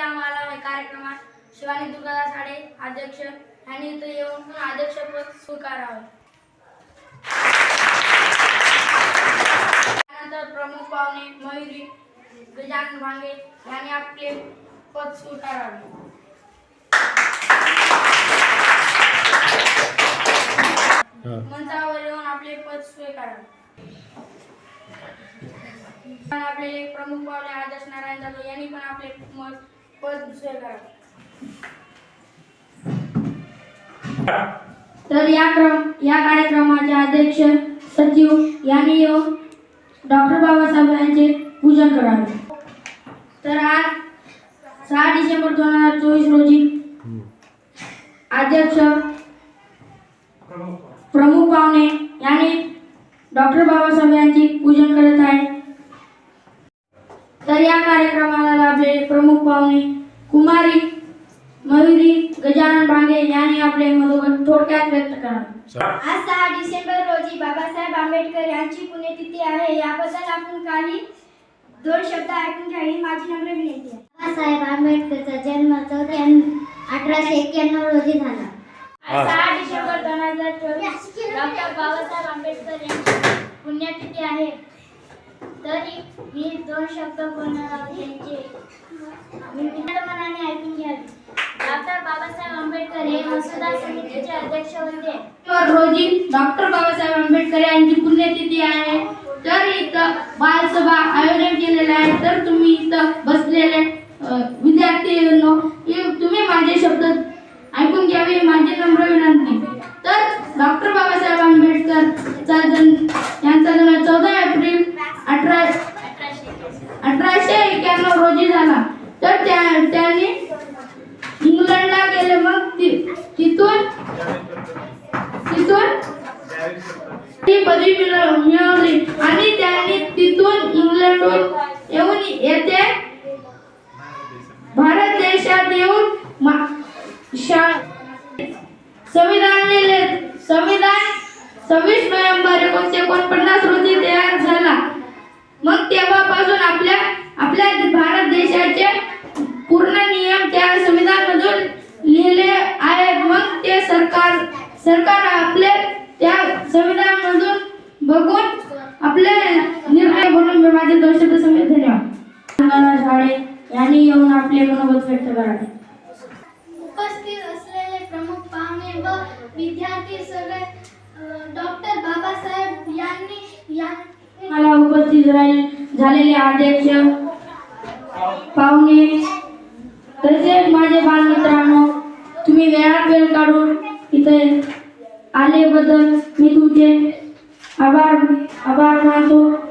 आम्हाला या कार्यक्रमात शिवानी दुर्गादास साडे अध्यक्ष यांनी इथं येऊन अध्यक्षपद स्वीकारावे. त्यानंतर प्रमुख पाहुणे मयुरी गजानन भांगे यांनी आपले पद स्वीकारावे. मंचावर येऊन आपले पद स्वीकारावे. आपले एक प्रमुख पावले आदर्श नारायण जाधव यांनी पण आपले मत पद स्वीकारावे तर या क्रम या कार्यक्रमाचे अध्यक्ष सचिव यांनी येऊन डॉक्टर बाबासाहेब यांचे पूजन करावे. तर आज सहा डिसेंबर दोन हजार चोवीस रोजी अध्यक्ष प्रमुख पाहुणे यांनी डॉक्टर बाबासाहेब यांची पूजन करत आहे तर या कार्यक्रमाला लाभलेले प्रमुख पाहुणे कुमारी मयुरी गजानन भांगे यांनी आपले मनोगत थोडक्यात व्यक्त करावे. आज सहा डिसेंबर रोजी बाबासाहेब आंबेडकर यांची पुण्यतिथी आहे. याबद्दल आपण काही दोन शब्द ऐकून घ्यावी माझी नम्र विनंती आहे. बाबासाहेब आंबेडकरचा जन्म चौदा अठराशे एक्क्याण्णव रोजी झाला. आज सहा डिसेंबर दोन हजार चोवीस डॉक्टर बाबासाहेब आंबेडकर यांची पुण्यतिथी आहे. तरी मी दोन शब्द बोलणार मी मनाने ऐकून घ्यावी. डॉक्टर बाबासाहेब आंबेडकर हे मसुदा समितीचे अध्यक्ष होते. तर रोजी डॉक्टर बाबासाहेब आंबेडकर यांची पुण्यतिथी आहे. तर इथं बालसभा आयोजन केलेलं आहे. तर तुम्ही इथं बसलेले विद्यार्थी तुम्ही माझे शब्द ऐकून घ्यावे माझी नम्र विनंती. तर डॉक्टर बाबासाहेब आंबेडकर यांचा जन्म चौदा एप्रिल अठरा अठराशे एक्क्याण्णव रोजी झाला तर त्या त्याने इंग्लंडला गेले मग तिथून? तिथून? ती पदवी मिळवली. आणि त्यांनी तिथून इंग्लंडहून येऊन येथे भारत देशात येऊन शा- संविधान लिहिले. संविधान सव्वीस नोव्हेंबर एकोणीसशे एकोणपन्नास रोजी तयार झाला. मग तेव्हापासून आपल्या भारत देशाचे पूर्ण नियम त्या संविधानामधून लिहिले आहेत मग ते सरकार आपले त्या संविधानामधून बघून आपले निर्णय बनवून मी माझे दोन शब्द समेत धन्यवाद. शाळे यांनी येऊन आपले मनोगत व्यक्त करावे. उपस्थित असलेले प्रमुख पाहुणे व विद्यार्थी सगळे डॉक्टर बाबासाहेब यांनी यांनी मला उपस्थित राहील झालेले अध्यक्ष पाहुणे तसेच माझे बालमित्रांनो तुम्ही वेळात वेळ काढून इथे आल्याबद्दल मी तुमचे आभार आभार मानतो.